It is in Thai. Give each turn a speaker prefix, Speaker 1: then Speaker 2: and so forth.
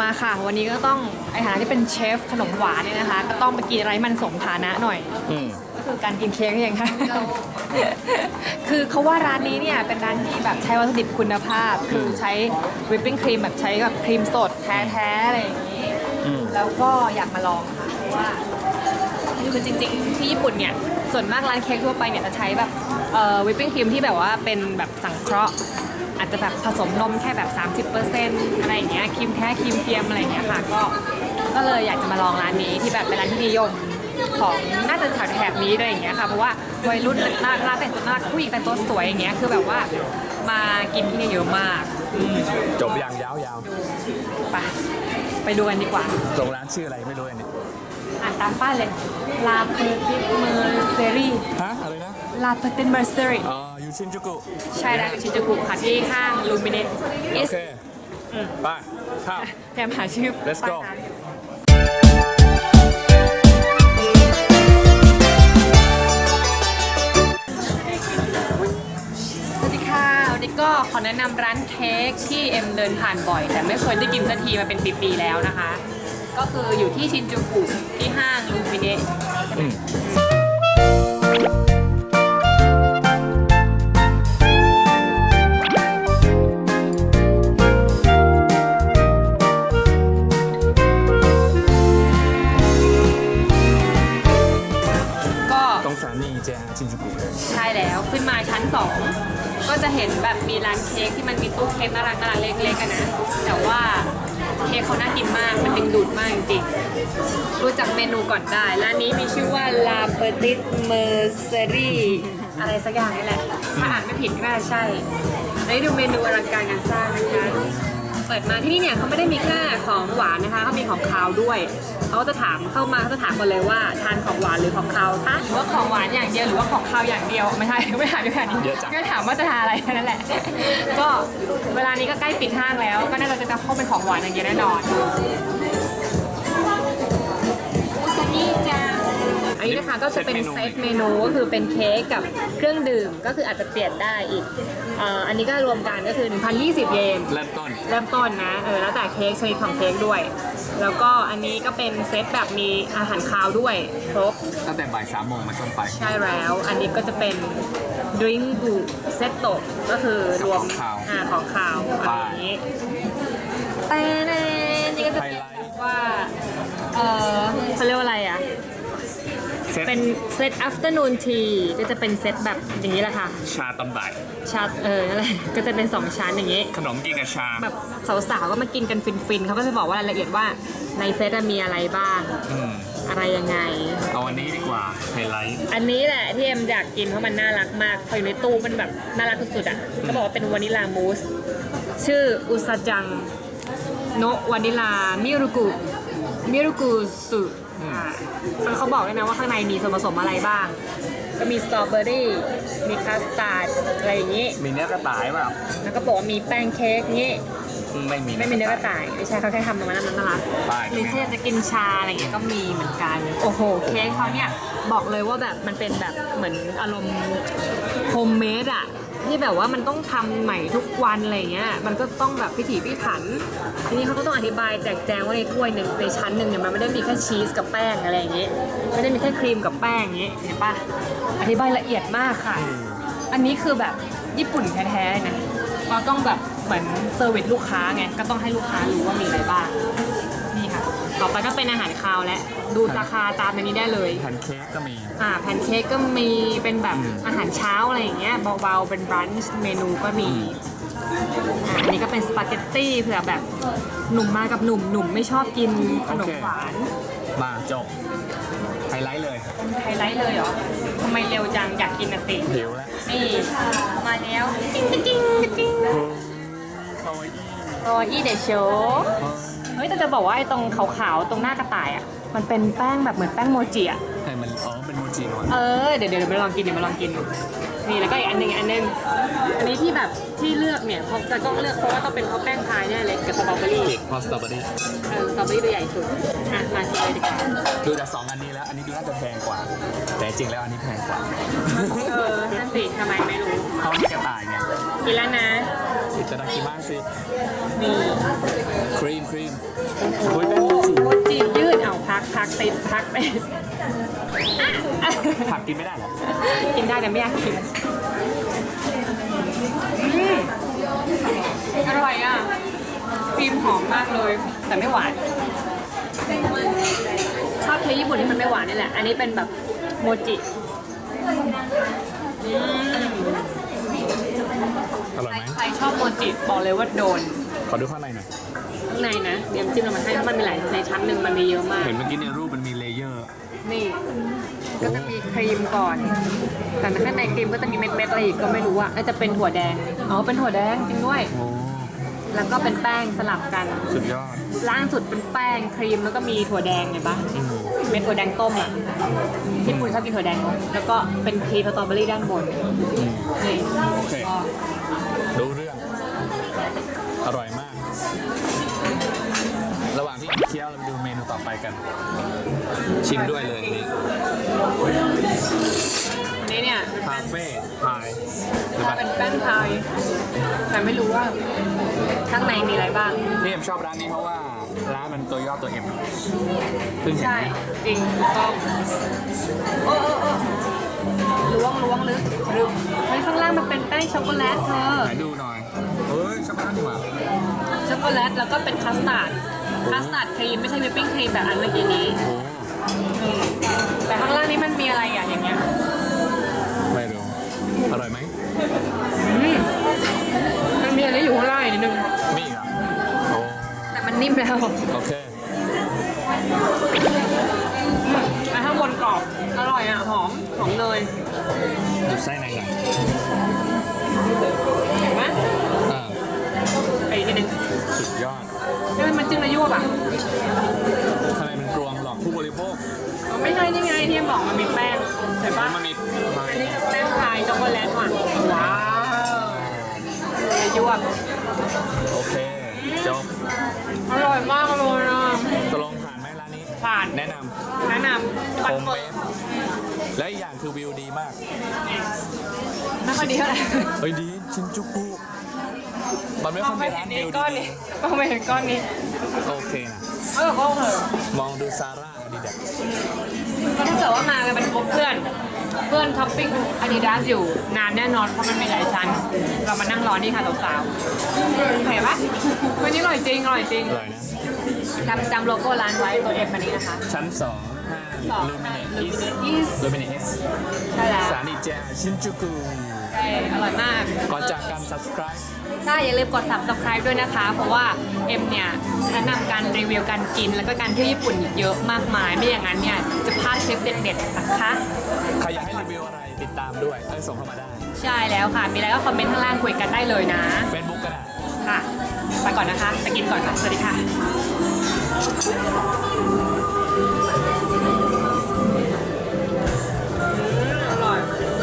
Speaker 1: มาค่ะ วันนี้ก็ต้องไอฐานะที่เป็นเชฟขนมหวานเนี่ยนะคะ ก็ต้องไปกินอะไรมันสมฐานะหน่อย
Speaker 2: อืม
Speaker 1: ก็คือการกินเค้กนี่เองค่ะ คือเขาว่าร้านนี้เนี่ยเป็นร้านที่แบบใช้วัตถุดิบคุณภาพ คือใช้วิปปิ้งครีมแบบใช้แบบครีมสดแท้ๆอะไรอย่างนี้
Speaker 2: อืม
Speaker 1: แล้วก็อยากมาลองค่ะเพราะว่าคือจริงๆ ที่ญี่ปุ่นเนี่ยส่วนมากร้านเค้กทั่วไปเนี่ยจะใช้แบบเอ่อวิปปิ้งครีมที่แบบว่าเป็นแบบสังเคราะห์ อาจจะแบบผสมนมแค่แบบ 30%อะไรอย่างเงี้ยครีมแท้ครีมเทียมอะไรอย่างเงี้ยค่ะก็ก็เลยอยากจะมาลองร้านนี้ที่แบบเป็นร้านที่นิยมของน่าจะแถวแถบนี้ด้วยอย่างเงี้ยค่ะเพราะว่าวัยรุ่นน่ารักแต่งตัวน่ารักผู้หญิงแต่งตัวสวยอย่างเงี้ยคือแบบว่ามากินที่นี่เยอะมากอืม
Speaker 2: จบอย่างยาว
Speaker 1: ไปไปดูกันดีกว่า
Speaker 2: ๆ ตรงร้านชื่ออะไรไม่รู้อันนี้
Speaker 1: อ่านตามป้ายเลยลาเปอร์ติเมอร์เซรี
Speaker 2: ฮะอะไรนะ
Speaker 1: ลาเปอร์ติเมอร์เซรี
Speaker 2: อ๋อยูชินจูกุ
Speaker 1: ใช่แล้วอยู่ชินจูกุค่ะที่ห้างลูมิเนตเอ
Speaker 2: โอ
Speaker 1: ส
Speaker 2: เคไปข้าว
Speaker 1: พยายามหาชื่อ
Speaker 2: Let's go
Speaker 1: ป้ายร้านสวัสดีค่ะวันนี้ก็ขอแนะนำร้านเค้กที่เอ็มเดินผ่านบ่อย แต่ไม่เคยได้กินสักทีมาเป็นปี ๆ แล้วนะคะ ก็คืออยู่ที่ชินจูกุที่ห้างลูมิเนต ขึ้นมาชั้น 2 ก็จะเห็นแบบมีร้านเค้กที่มันมีตู้เค้กน่ารักน่ารักเล็กๆกันนะ แต่ว่าเค้กเขาน่ากินมากมันดึงดูดมากจริงๆรู้จักเมนูก่อนได้ร้านนี้มีชื่อว่า La Petite Mercerie อะไรสักอย่างนี่แหละ ถ้าอ่านไม่ผิดก็น่าใช่ได้ดูเมนูอลังการงานสร้างนะคะ เปิดมาที่นี่เนี่ยเขาไม่ได้มีแค่ของหวานนะคะเขามีของคาวด้วยเขาก็จะถามเข้ามาเขาจะถามกันเลยว่าทานของหวานหรือของคาวคะหรือว่าของหวานอย่างเดียวหรือว่าของคาวอย่างเดียวไม่ใช่ไม่ถามด้วยกันนี้
Speaker 2: เยอะจัง
Speaker 1: ก็ถามว่าจะทานอะไรแค่นั้นแหละ ก็เวลานี้ก็ใกล้ปิดห้างแล้ว ก็น่าจะจะเข้าเป็นของหวานอย่างเดียวแน่นอน นนี้นะคะก็จะเป็นเซตเมนูก็คือเป็นเค้กกับเครื่องดื่มก็คืออาจจะเปลี่ยนได้อีกเอ่ออันนี้ก็รวมกันก็คือ 1,020 เยน
Speaker 2: เริ่มต้น
Speaker 1: เริ่มต้นนะเออแล้วแต่เค้กชนิดของเค้กด้วย แล้วก็อันนี้ก็เป็นเซตแบบมีอาหารคาวด้วยครบ
Speaker 2: ตั้งแต่บ่ายสามโมงมาต้นไป
Speaker 1: ใช่แล้ว อันนี้ก็จะเป็นดริงกุเซตโตก็คือรวม
Speaker 2: ของคาว
Speaker 1: อ่าของคาวอะไรอย่างนี้แต่แน่นี่ก็จะเป็นแบบว่า เออเขาเรียกว่าอะไรอะ
Speaker 2: เซต
Speaker 1: เป็นเซต afternoon tea ก็จะเป็นเซตแบบอย่างนี้แหละค่ะ
Speaker 2: ชาตอนบ่าย
Speaker 1: ชาเออนั่นแหละก็จะเป็นสองชั้นอย่างนี้
Speaker 2: ขนมกินกับชา
Speaker 1: แบบสาวๆก็มากินกันฟินๆเขาก็จะบอกว่ารายละเอียดว่าในเซตอะมีอะไรบ้าง
Speaker 2: อืม
Speaker 1: อะไรยังไง
Speaker 2: เอาอันนี้ดีกว่า ไฮไลท์
Speaker 1: อันนี้แหละที่เอ็มอยากกินเพราะมันน่ารักมากพออยู่ในตู้มันแบบน่ารักสุดๆอะก็บอกว่าเป็นวานิลามูส ชื่ออุซาจัง โนะวานิลามิรุกุมิรุกุสุอ่า แล้วเขาบอกด้วยนะว่าข้างในมีส่วนผสมอะไรบ้าง ก็มีสตรอเบอรี่ มีคัสตาร์ดอะไรอย่างนี้
Speaker 2: มีเนื้อกระต่ายเปล่า
Speaker 1: แล้วก็บอกว่ามีแป้งเค้กงี้
Speaker 2: อืมไม่มี
Speaker 1: ไม่มีเนื้อกระต่าย ไม่ใช่เขาแค่ทำมานั้นน่ารัก
Speaker 2: ป้าย
Speaker 1: หรือถ้าอยากจะกินชาอะไรเงี้ยก็มีเหมือนกัน โอ้โห เค้กเขาเนี่ยบอกเลยว่าแบบมันเป็นแบบเหมือนอารมณ์โฮมเมดอะ ที่แบบว่ามันต้องทำใหม่ทุกวันอะไรเงี้ย มันก็ต้องแบบพิถีพิถัน ทีนี้เขาก็ต้องอธิบายแจกแจงว่าในถ้วยหนึ่งในชั้นหนึ่งเนี่ยมันไม่ได้มีแค่ชีสกับแป้งอะไรอย่างเงี้ยไม่ได้มีแค่ครีมกับแป้งอย่างเงี้ยเห็นปะอธิบายละเอียดมากค่ะ อันนี้คือแบบญี่ปุ่นแท้ๆนะเราต้องแบบเหมือนเซอร์วิสลูกค้าไงก็ต้องให้ลูกค้ารู้ว่ามีอะไรบ้างนี่ค่ะ ต่อไปก็เป็นอาหารคาวและดูราคาตามในนี้ได้เลย
Speaker 2: แพนเค้กก็มี
Speaker 1: อ่าแพนเค้กก็มีเป็นแบบ
Speaker 2: อืม
Speaker 1: อาหารเช้าอะไรอย่างเงี้ยเบาๆเป็นบรันช์เมนูก็มีอ่าอันนี้ก็เป็นสปาเกตตี้เผื่อแบบหนุ่มมากับหนุ่มหนุ่มไม่ชอบกินขนมหวาน
Speaker 2: มาจบไฮไลท์เลย
Speaker 1: ไฮไลท์เลยเหรอทำไมเร็วจังอยากกินนะสิ
Speaker 2: หิวแล้ว
Speaker 1: นี่มาแล้วจิ้งจิ้งจิ้ง
Speaker 2: คาวาอี้
Speaker 1: โอ้ยเดชโช เฮ้ย แต่จะบอกว่าไอ้ตรงขาวๆตรงหน้ากระต่ายอะมันเป็นแป้งแบบเหมือนแป้งโมจิอะ
Speaker 2: ให้มันอ๋อเป็นโมจิก่อน
Speaker 1: เออเดี๋ยวเดี๋ยวมาลองกินเดี๋ยวมาลองกินนี่แล้วก็อีกอันหนึ่งอีกอันหนึงอันนี้ที่แบบที่เลือกเนี่ยเพราะจะต้องเลือกเพราะว่าต้องเป็นเพราะแป้งพายแน่เลยกับสตรอเบอรี่
Speaker 2: เค้กพอสตรอเบอรี่
Speaker 1: เออสตรอเบอรี่ตัวใหญ่สุดอะมากินเลยดีกว่า
Speaker 2: ดูจากสองอันนี้แล้ว อันนี้ดูน่าจะแพงกว่า แต่จริงแล้วอันนี้แพงกว่า
Speaker 1: เออนั่นสิทำไมไม่รู้
Speaker 2: เขามีกระต่ายไง
Speaker 1: กินแล้วนะ
Speaker 2: อิตาดากิมาสิ
Speaker 1: นี่
Speaker 2: ครีมครีม
Speaker 1: โอ้
Speaker 2: โอ้ย
Speaker 1: โห
Speaker 2: แป้งโมจิ
Speaker 1: โมจิยืดเอาพักพักติดพักไป
Speaker 2: ผักกินไม่ได้เหรอ
Speaker 1: กินได้แต่ไม่อยากกินอืมอร่อยอะครีมหอมมากเลย แต่ไม่หวาน ชอบเค้กญี่ปุ่นที่มันไม่หวานนี่แหละ อันนี้เป็นแบบโมจิอืม
Speaker 2: อร่อยไหม
Speaker 1: ใครชอบโมจิบอกเลยว่าโดน
Speaker 2: ขอดูข้างในหน่อย
Speaker 1: ข้างในนะเดี๋ยวจิ้มเรามาให้เพราะมันมีหลายในชั้นหนึ่งมันมีเยอะมาก
Speaker 2: เห็นเมื่อกี้ในรูปมันมีเลเยอร์
Speaker 1: นี่ก็จะมีครีมก่อน แต่ข้างในครีมก็จะมีเม็ดๆอะไรอีกก็ไม่รู้อะน่าจะเป็นถั่วแดง อ๋อ เป็นถั่วแดงจริงด้วย
Speaker 2: โอ้
Speaker 1: แล้วก็เป็นแป้งสลับกัน
Speaker 2: สุดยอด
Speaker 1: ล่างสุดเป็นแป้งครีมแล้วก็มีถั่วแดงเห็นปะ
Speaker 2: อืม
Speaker 1: เม็ดถั่วแดงต้มอะที่ปุ่นชอบกินถั่วแดงแล้วก็เป็นครีมสตรอเบอรี่ด้านบน
Speaker 2: อืม
Speaker 1: นี่
Speaker 2: โอเค
Speaker 1: ก็
Speaker 2: รู้เรื่อง อร่อยมาก ระหว่างที่เคี้ยวเราไปดูเมนูต่อไปกัน ชิมด้วยเลยนี่
Speaker 1: อันนี้เนี่ย
Speaker 2: คาเฟ่พายหรือเปล่า
Speaker 1: เป็นแป้งพายแต่ไม่รู้ว่าข้างในมีอะไรบ้าง
Speaker 2: นี่เอ็มชอบร้านนี้เพราะว่าร้านมันตัวย่อตัวเอ็มเพิ่งเห็น
Speaker 1: ใช่
Speaker 2: ไหม
Speaker 1: จริงถูกต้องโอ้โอ้โอ้ล้วงล้วงลึกลึกเฮ้ยข้างล่างมันเป็นแป้งช็อกโกแลตเธอ
Speaker 2: ไหนดูหน่อยเฮ้ยช็อกโกแลตดีกว่า
Speaker 1: ช็อกโกแลตแล้วก็เป็นคัสตาร์ดคัสตาร์ดครีมไม่ใช่วิปปิ้งครีมแบบอันเมื่อกี้นี้
Speaker 2: โอ้
Speaker 1: อืมแต่ข้างล่างนี้มันมีอะไรอะอย่างเงี้ย
Speaker 2: ไม่รู้อร่อยไหม
Speaker 1: อืมมันมีอะไรอยู่ข้างล่างอีกนิดนึง
Speaker 2: มีอีกอะโอ้
Speaker 1: แต่มันนิ่มแล้ว
Speaker 2: โอเค
Speaker 1: แต่ข้างบนกรอบอร่อยอะหอมหอมเนย
Speaker 2: ดูไส้ใน
Speaker 1: ช่นี่ไงที่บอกมันมีแป้งเห็นปะ
Speaker 2: มันมีพาย
Speaker 1: อันนี้คือแป้งพายช็อกโกแลตว่ะว้าวระยวบ
Speaker 2: โอเคจบ
Speaker 1: อร่อยมากเลยนะ
Speaker 2: ตกลงผ่านไหมร้านนี้
Speaker 1: ผ่าน
Speaker 2: แนะน
Speaker 1: แนะนำำ
Speaker 2: โฮ
Speaker 1: ปัด
Speaker 2: ม
Speaker 1: หม
Speaker 2: เม
Speaker 1: ด
Speaker 2: ดและอีกอย่างคือวิวดีมาก
Speaker 1: ไม่ค่อยดีเท่าไหร่
Speaker 2: เฮ้ยดี ชินจูกุ มันไม่
Speaker 1: ม
Speaker 2: ค่
Speaker 1: อ
Speaker 2: องย
Speaker 1: ไม่
Speaker 2: มี
Speaker 1: เห็
Speaker 2: ร้านน
Speaker 1: นี่
Speaker 2: วิว
Speaker 1: ก้อน
Speaker 2: ดี
Speaker 1: นี้มองไม่เห็นก้อนนี้
Speaker 2: ๆโอเคนะ
Speaker 1: เออก็โอเค
Speaker 2: มองดูซาร่าดีเด็ด
Speaker 1: ก็ถ้าเกิดว่ามากันเป็นกลุ่มเพื่อน เพื่อนท็อปปิ้งอาดิดาสอยู่นานแน่นอนเพราะมันมีหลายชั้น เรามานั่งรอนี่ค่ะสาวๆเห็นปะวันนี้อร่อยจริงอร่อยจริง
Speaker 2: อร่อยนะ
Speaker 1: จำจำโลโก้ร้านไว้ตัวเอ็มอันนี้นะคะ
Speaker 2: ชั้นสองห้างลูมิเนตอีส
Speaker 1: East
Speaker 2: ลูมิเนตอีส
Speaker 1: ใช่แล้ว
Speaker 2: สถานีแจชินจูกุ
Speaker 1: ใช่อร่อยมาก
Speaker 2: ก่อนจากการ subscribe
Speaker 1: ใช่อย่าลืมกด subscribe ด้วยนะคะ เพราะว่าเอ็มเนี่ยแนะนำการรีวิวการกิน แล้วก็การเที่ยวญี่ปุ่นเยอะมากมาย ไม่อย่างนั้นเนี่ยจะพลาดคลิปเด็ดๆนะคะ
Speaker 2: ใครอยากให้รีวิวอะไรติดตามด้วยเอ้ยส่งเข้ามาได้
Speaker 1: ใช่แล้วค่ะ มีอะไรก็คอมเมนต์ข้างล่างคุยกันได้เลยนะ
Speaker 2: Facebook ก็ได้
Speaker 1: ค่ะ ไปก่อนนะคะ ไปกินก่อนค่ะ สวัสดีค่ะ